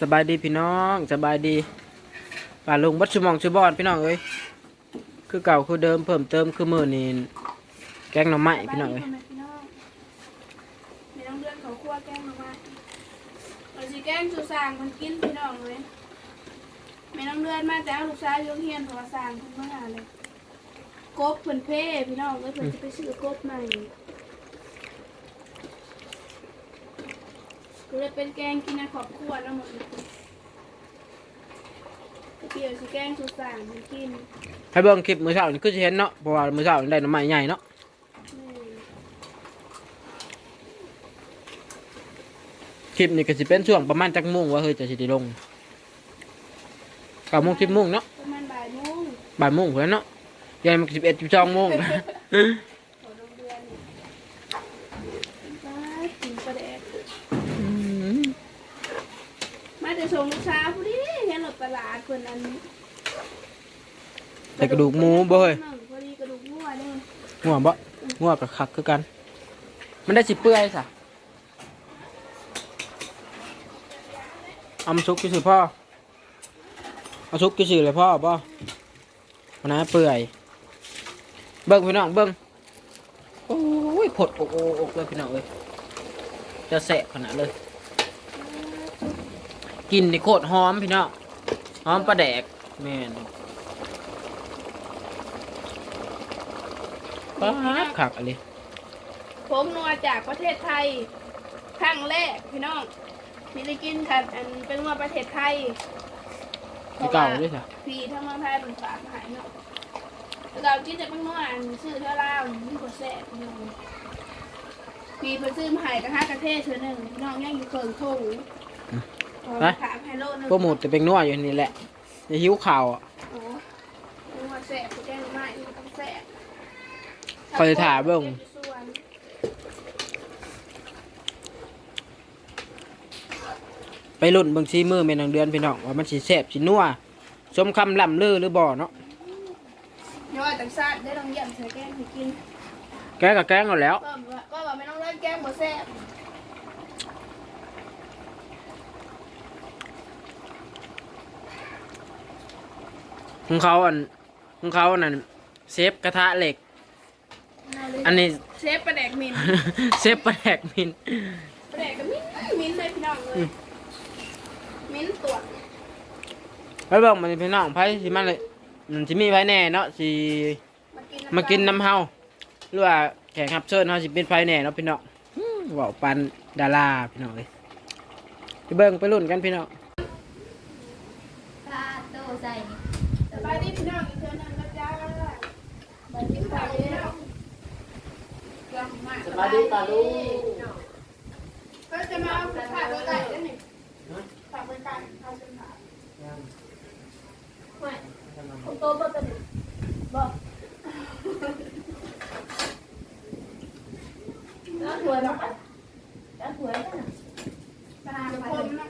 สบายดีพี่น้องสบายดีป่าลุงบัดชุมองชุบอนพี่น้องเอ้ยคือเก่าคือเดิมเพิ่มเติมคือมือนี่แกงหน่อไม้พี่น้องเอ้ยแม่พี่น้องไม่ต้องเลือกเขาคั่วแกงมาว่เราสิแกงจูสางมันกินพี่น้องเลยไม่ต้องเลื่อดมาแต่ลูกชายโยงเฮียนเพราะว่าสางเพิ่นมาหาเลยกบเพิ่นเพ่พี่น้องเลยเพิ่นจะไปซื้อกบใหม่ ก็เลยเป็นแกงกินในครอบครัวแล้วหมดเลยเดี๋ยวสิแกงจูสร้างมันกินให้เบิ่งคลิปมื้อเช้านี่คือสิเห็นเนาะเพราะว่ามื้อเช้านี่ได้หน่อไม้ใหญ่เนาะแม่คลิปนี่ก็สิเป็นช่วงประมาณจักโมงว่าเฮ้ยจะสิได้ลงเก้าโมงสิบโมงเนาะประมาณบ่ายโมงบ่ายโมงพุ่นแหล้วเนาะยายมันสิบเอ็ดสิบสองโมง ขอโรงเรียนนี่มากินปลาแดก มาแต่ส่งลูกสาวผู้นี้เห็นรถตลาดคนนั้นแต่กระดูกหมูบ่เฮ้ยพอดีกระดูกหมูอะนี่งัวบ่งัวกับคักคือกัน มันได้สิเปื่อยซะเอามาซุกกี่สิพ่อเอาซุกกี่สิเลยพ่อบ่มันนะเปื่อยเบิ่งพี่น้องเบิ่งโอ้ยผดอกโอกอกเลยพี่น้องเอ้ยจะแสบขนาดเลย กินนี่โคตรหอมพี่น้องหอมปลาแดกแม่นป๊าดคักอะไรผมนัวจากประเทศไทยครั้งแรกพี่น้องมีได้กินค่ะอันเป็นนัวประเทศไทยที่เก่าด้วยจ้ะพี่ทั้งเมืองไทยเป็นฝากมาใหายเนาะแล้วเรากินจากเมืองนอกอันซื้อเท่าลาวนี่ก็แซ่บพี่น้องพี่ไปซื้อมาใหายกระทะกระเทศเธอหนึ่งพี่น้องยังอยู่เคิงทุ่ง ไป ขามไฮโลหนึ่งโปรโมทแต่เป็นนัวอยู่นี่แหละอย่าหิวข่าวอะโอ้นึกว่าแซ่บกูแจ้งมาอีกต้องแซ่บคอยถ่าเบิ่งไปรุ่นเบิ่งซีมือแม่นางเดือนพี่น้องว่ามันสิแซ่บสินัวสมคำล่ำลือหรือบ่เนาะย่อยต่างชาติได้ลองเยี่ยมใส่แกงให้กินแกกับแกงเอาแล้ว ก็บอกก็บอกไม่ต้องเล่นแกงหมดแซ่บ ของเขาอันของเขานั่นเซฟกระทะเหล็ก อันนี้เชฟประแดกมินเซฟปลาแดกมินประแดกกับมินมินเลยพี่น้องเลยมินตรวจไปเบิ่งมันพี่น้องไผสิมันเลยมันสิมีไผแน่เนาะสิมากินมากินน้ำเฮาหรือว่าแขกรับเชิญเฮาสิเป็นไผแน่เนาะพี่น้องอื้อเว้าปันดาราพี่น้องเอ้ยไปเบิ่งไปรุ่นกันพี่น้องปลาโตใส่นี่สบายดีพี่น้องอีกเทื่อนึงนะจ๊ะมากินข้าวพี่น้อง สบายดีป่าลูกก็จะมาเอาผักตัวใหญ่ได้หนิผักเป็นการเอาเป็นผักไม่ผมโตบ่เป็นบ่แล้วถวยมาปะ แล้วหวยนั่นน่ะ ตาไปคนนะ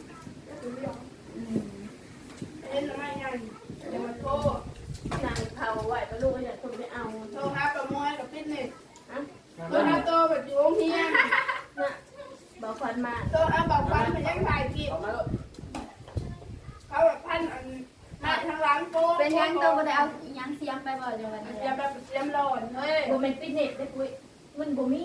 เล่นไม่ยังเดี๋ยวมาโทษ นางเขาไหวปลาลูกเนี่ยคนไม่เอา โทษหาประมวยกับฟิตเนสโทษหาโตแบบอยู่โรงเรียน บอกควันมา โตหาบอกวันมันยังถ่ายคลิปเขาแบบพันอันหน้าทางหล้างโก้ เป็นยังโตก็ได้เอายังเสียมไปบ่เดี๋ยววันนี้ เตรียมแบบเตรียมร้อนเฮ้ย บ่เป็นฟิตเนสได้ปุ้ยมันบ่มี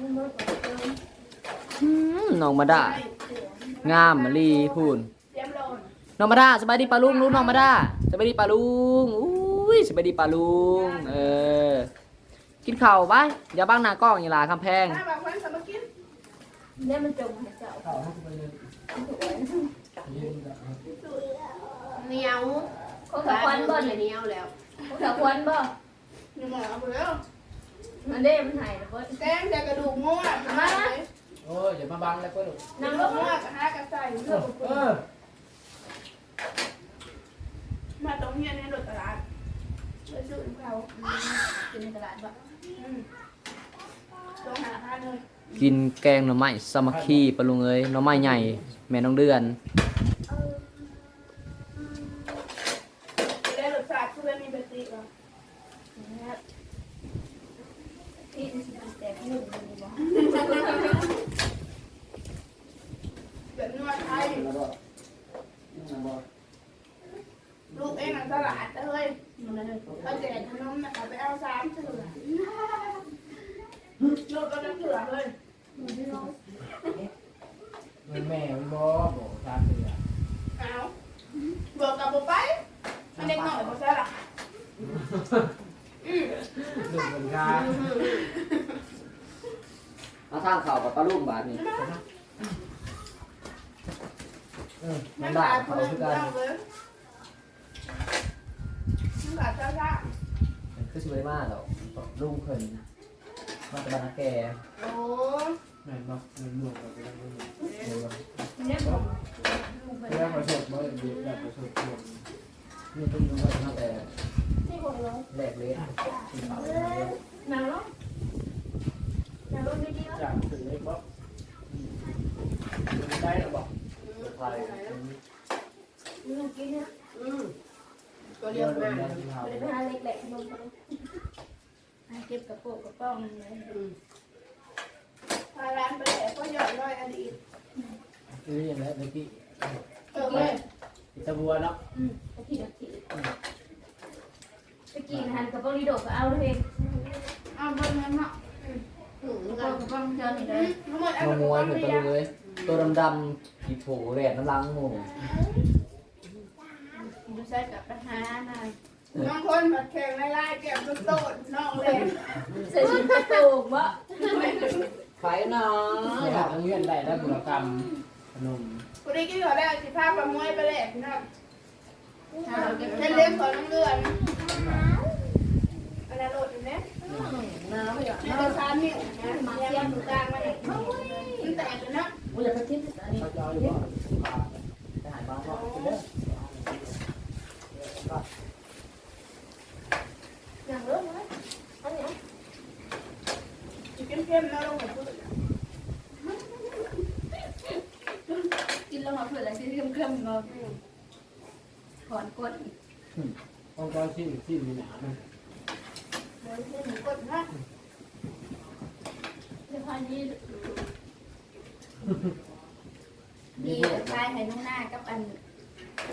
มันบ่เติม น้องมาดางามมะลีพูนเตรียมร้อนน้องมาดาสบายดีปลาลุงรู้น้องมาดาสบายดีปลาลุงอุ้ยสบายดีปลาลุงเออกินข้าวไปอย่าบ้างหน้ากล้องอย่าลาคำแพงถ้าบอกวันสมัครกินเนี่ยมันจมให้เจ้าเหนียวเขากับควันบ่เหเนี่ยนียวแล้วเขากับควันบ่หนูหมอเอาไปแล้วมันเด้มันหายแล้วเบิดแกงแต่กระดูกมั่วมา โอ้ยอย่ามาบังเลยเพื่อนนางลูกมั่วกับห้ากระใส่เพื่ออุปกรณ์มาตรงเฮียในรถตลาดไปซื้อเขาอยู่ในตลาดบ่ตรงหาทานเลยกินแกงหน่อไม้สามัคคีปลาลุงเอ้ยหน่อไม้ใหญ่ แม่น้องเดือนได้รสชาติคือมีเบติกเหรอ เป็นนวดไกนั่นลูกเองมันสลาดเลยเขแจกขนมนะคะไปเอาสามเถื่อลูกก็น้ำเถื่อเลยแม่มันบ่บ่ตาเถื่อเอาบอกกับบ่ไปอันเด็น้อยบ่ใช่ อืมดูเหมือนกันเอาทางเข่ากับปลาลุ่มบาทนี่เออมันั่นนบาขาทดเขาเพื่อนคือเรื่กัอนงเลยนั่นขาดเจ้าชาคือสวยมากหรอกลุงเพิ่นมาจากบ้านนาแกโอ้แม่นบ่แม่นลูกก็ได้ลูกเออเนี่ยบอกแล้วประสบบ่ดีแล้วประสบผลนี่เพิ่งรู้ว่าตั้งแต่ ที่บอกเราแรกเลยกินเผาเลยหนาวแล้วหนาวไม่ดีแล้วจากถึงได้บ่ได้หรอบ่ไฟลูกกินเนี่ยอืมตัวเดีเดียยววเลมายนะที่เผาไปหาเล็กแหลกนมไปเก็บกระโปงกระป้องเลยพาร้านไปแหละก็หย่อนร้อยอดีตคืออย่างแล้วตะกี้เออเลยอิตาบัวเนาะอืมตะกี้ตะกี้ กี้หันกระโปงดีโดก็เอาเลยเอาเบอร์เงินเนาะกระโปงกระป้องเจอหนิเลยทั้งหมดมมวยเหมือนปลาลุ่มเลย ตัวดำๆกี่โถแหวนน้ำลังหมูดูใส่กับปัญหาหน่อยน้องคนผัดแข่งไล่ๆเก็บต้นต้นน้องเลยใส่ชุดกระโปงวะไฟน้ออยากเรียนได้แล้วบุรกรรมขนมกูได้กินเขาได้สิภาพประมวยไปเลยน้องเล่นเล่นขอน้ำเลือด อะไรโหลดอยู่นี่ยหนาวไม่หรอนี่เป็นซามิวนะมาเทียมดูกลางมาเนี่ยมันแตกเลยนะกูอยากไปทิ้งอันนี้เขาจะเอาอยู่บ่ไปหายบ้างก็เด้ออย่างเริ่มเลยอันนี้จะเข้มๆนะลงหัวพูดกินแล้วมาเผื่ออะไรที่เข้มเข้มๆเนาะถอนก้นต้องก็ชิ้นชิ้นมีหนามันะเสื้อผ้านี้มี ดีพวกชายให้นุ่งหน้ากับอัน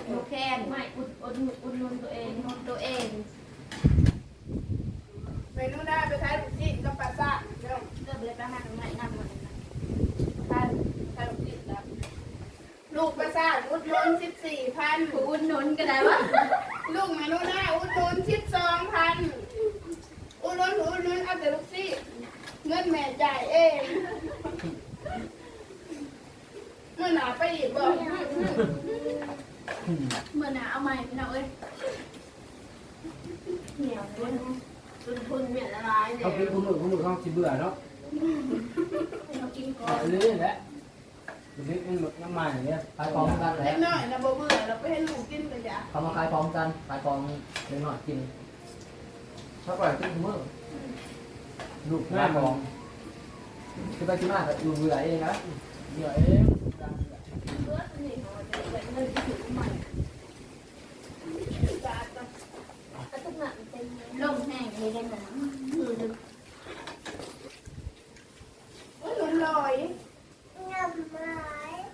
โลแคนไม่อุดอุดอุดนุนตัวเองนุนตัวเองเมนูหน้าไปขายลูกชิ้นกับปลาซ่าเดี๋ยวเลือกเลยป้ามาตรงไหนนำมาเลยนะขายขายลูกชิ้นแล้วลูกปลาซ่าอุดหนุนสิบสี่พันผู้อุดหนุนก็ได้วะลูกเมนูหน้าอุดหนุนสิบสองพัน อุดหนุนอุดหนุนเอาแต่ลูกชิ้นเงินแม่จ่ายเองเมื่อหนาไปอีกบอกเมื่อหนาเอาใหม่พี่น้องเอ้ยเหนียวเลยตุนทุนเหมียนละลายเลยเขากินคุณหนูคุณหนูเขาสิเบื่อเนาะเรากินก่อเอานเรื่อยๆแหละเด็กมันน้ำมันอย่างเงี้ยขายของกันแหเล็ละกน้อยนะบ่เบื่อเราไปให้ลูกกินกันจ้ะเขามาขายของกันขายของเล็กน้อยกิน ชอบปล่อยกินทุกมื้อลูกแม่ขายบขออกงคือไปที่มากก็อยู่เบื่อเองนะเบื่อเองเลือดนี่เขาจะเป็นเงินที่ถึงใหม่จ้าจ้ะก็ต้องหนักเต็มลมแห้งเลยได้หนาโอ้ยหนุนลอยงามไม้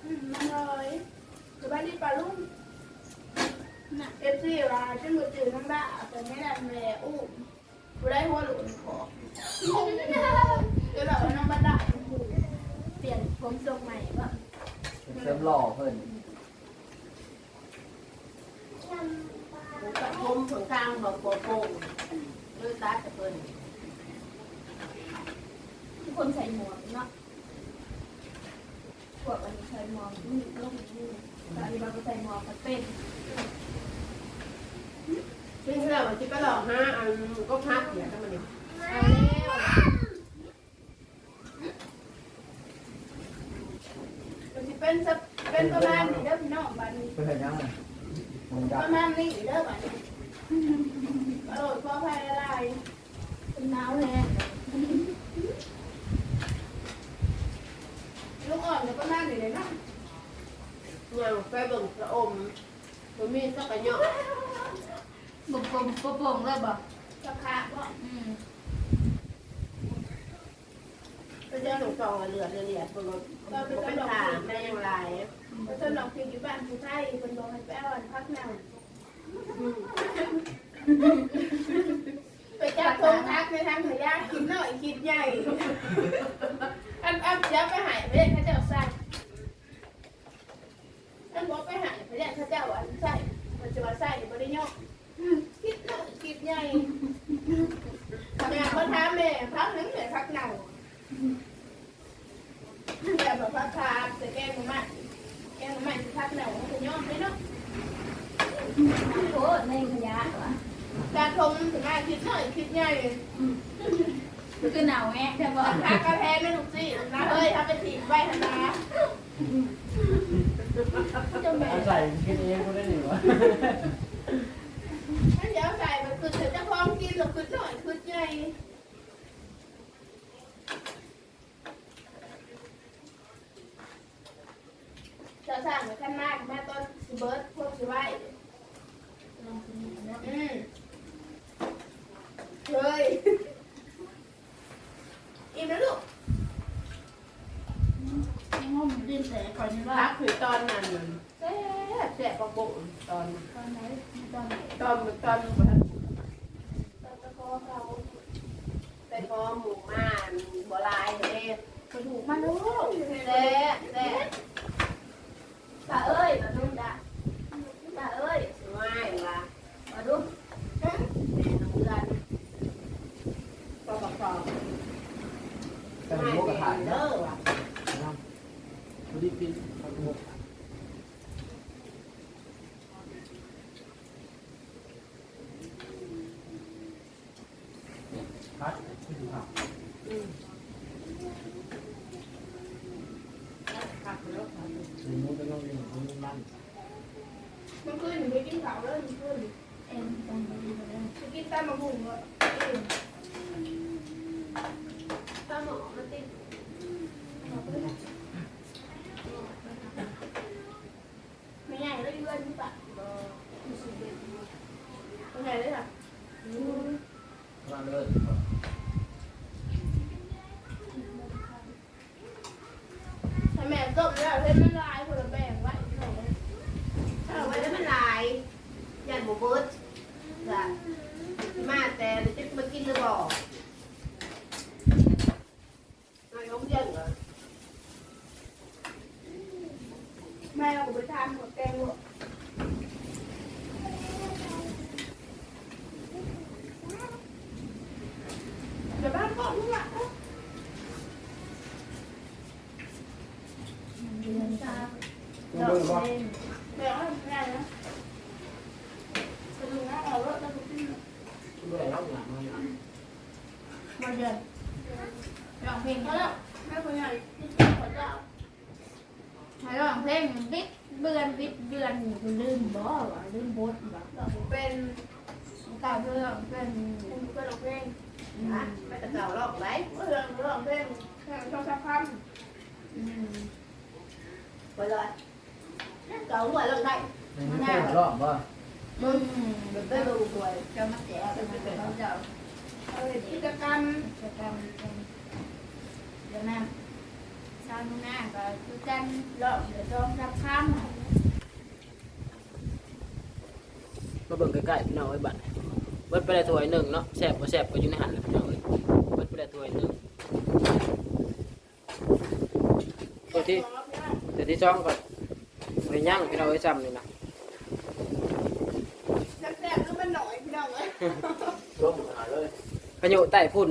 อืมมันลอยคือบ้านที่ปลาลุ่มน่ะเอฟซีว่าฉันมือจืดน้ำด่าแต่ไม่ได้แม่อู้ ได้หัวหลุนขอจะแบบว่าน้องบ้านด่าเปลี่ยนผมทรงใหม่ว่าเสริมหล่อเพิ่นกระทมถึงกลางบอกโปโป่งด้วยตาจะเปิ้นทุกคนใส่หมวกเนาะพวกอันนี้ใส่หมวกนี่ลงนี่ตอนนี้เราก็ใส่หมวกกันเป็น ซึ่าที่ก็หลอกฮะอันก็พักเดี๋ยวทำไมเนี่ยเอาแล้วมันจะเป็นเป็นประมาณนี้เด้อพี่น้องบ้านนี้เป็นยังไงประมาณนี้เด้อบ้านนี้อร่อยพอภายละลายเป็นหนาวแน่ลูกอ่อนจะประมาณนี้เลยนะยังไปเบิ่งพระอมตัวมีสักกระยอก บุบบุบบุบบุบเลยบ่สักขาก็อืมก็จะหลงจองเหลือดเหลือดบนรถเราเป็นทางได้ยังไงก็จะลองกินอยู่บ้านผู้ไทยเป็นบอกให้แป้วพักหนังไปเจ้าทงทักในทางขยะกินหน่อยกินใหญ่อันอันเจ้าไปหายไปเล่นข้าเจ้าใส่อันบอกไปหายไปเล่นข้าเจ้าอันใส่มันจะมาใส่บ่ได้ย่อคิดหน่อยคิดใหญ่แม่เขาถามแม่พักหนึงแม่พักเน่าแม่บอกพักคาแต่แกงมันมาแกงมันมาสิพักเน่ามันจะย่อมได้เนาะ โอ้ในขยะวะ การทงมันถึงมาคิดหน่อยคิดใหญ่ คือหนาวแง่ใช่ปะพักกระแพงไม่ถูกสินะเฮ้ยทำเป็นถีบไว้ทนาจะแม่เอาใส่กินเองก็ได้หนิวะถ้าเดี๋ยวใส่มันคือเธอจะพร้อมกินหรือคือหน่อยคือใหญ่จะสั่งไปขั้นมากแม่ต้นสิเบิร์ดพวกสิไว้อืมเฮ้ยอิ่มแล้วลูก กินแต่ก่อนว่าพักคือตอนนั้นแซ่บแซ่บประบุตอนตอนไหนตอนไหนตอนตอนตอนตะคอเขาแต่คอหมูม่านบัวลายเลยกระดูกมันลูกแซ่บแซ่บตาเอ้ยมาดูด่าตาเอ้ย ไม่ละ มาดู แม่น้องเดือนปอกปอก แต่ ไม่ หมูกระทะ เด้อว่ะ พอดีกินผักหมูพัดขึ้นผัก ผักแล้วผัก หมูเป็นน้องเลี้ยงของมัน มันขึ้นไปกินข้าวเลยมันขึ้นเอ็นตรงนี้มาเลยไปกินตามมาบุ้งเลยตาหมอ ยันหมูเบิร์ดจ้ะมาแต่จะมากินหรือบ่นายกเย็นเหรอแม่เอาไปทานหมดแกงหมดเดี๋ยวบ้านก่อนลูกอะเดือนตาลงเบิ่งบ่ แบ่งให้แม่นะกระดูกนะเอาแล้วกระดูกที่ เบิ่งแล้วหนังมัน มาเดือนร้องเพลง พอแล้วแม่คนใหญ่ที่ขอเจ้า ให้ร้องเพลงบิดเบือนบิดเบือนลืมบ่วะลืมบทบ่ เราเป็น กล่าว เพื่อเป็นเป็นเพื่อนเราเพลงนะไม่ตะเก่าลอกไรเพื่อนเราเพลงแค่ชอบชักคอืมไปเลยเก่าหัวลงได้ในนี้เพิ่มรอบบ่อืมเป็นได้ลงด้วยจะมาแจกเป็นเขาจะำเอากิจกรรมจะกรรมเดี๋ยวนะชาวนุ่งหน้าก็คือกันรอบเดี๋ยวต้องรับข้ามมาเบิ่งใกล้ๆพี่น้องไอ้บัดเบิดไปได้ถ้วยหนึ่งเนาะแซ่บบ่แซ่บก็อยู่ในหันแหละพี่น้องเอ้ยเบิดไปได้ถ้วยหนึ่งตัวที่ตัวที่สองก็ไปย่างพี่น้องเอ้ยซ้ำนี่นะแซ่บๆก็เป็นหน่อยพี่น้องเลยร่วมหาเลย พายุใต้พุ่น